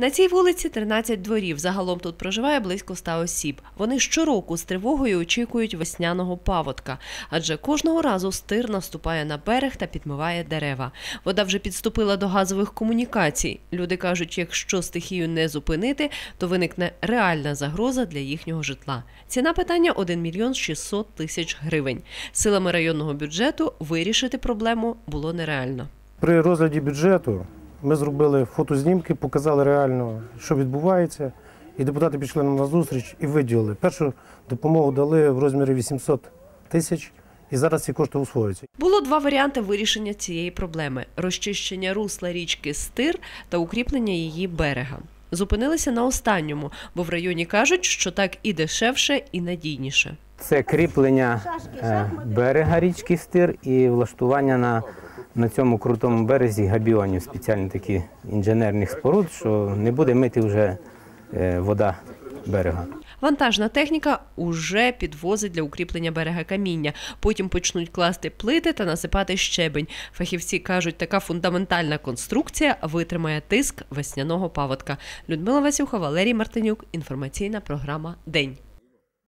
На цій вулиці 13 дворів. Загалом тут проживає близько 100 осіб. Вони щороку з тривогою очікують весняного паводка, адже кожного разу стир наступає на берег та підмиває дерева. Вода вже підступила до газових комунікацій. Люди кажуть, якщо стихію не зупинити, то виникне реальна загроза для їхнього житла. Ціна питання 1 мільйон 600 тисяч гривень. Силами районного бюджету вирішити проблему було нереально. При розгляді бюджету ми зробили фотознімки, показали реально, що відбувається. І депутати пішли нам на зустріч і виділили. Першу допомогу дали в розмірі 800 тисяч, і зараз ці кошти усвоюються. Було два варіанти вирішення цієї проблеми: розчищення русла річки Стир та укріплення її берега. Зупинилися на останньому, бо в районі кажуть, що так і дешевше, і надійніше. Це кріплення е, берега річки Стир і влаштування на, на цьому крутому березі габіонів, спеціальні такі інженерних споруд, що не буде мити вже е, вода берега. Вантажна техніка уже підвозить для укріплення берега каміння. Потім почнуть класти плити та насипати щебень. Фахівці кажуть, така фундаментальна конструкція витримає тиск весняного паводка. Людмила Васюха, Валерій Мартинюк. Інформаційна програма День.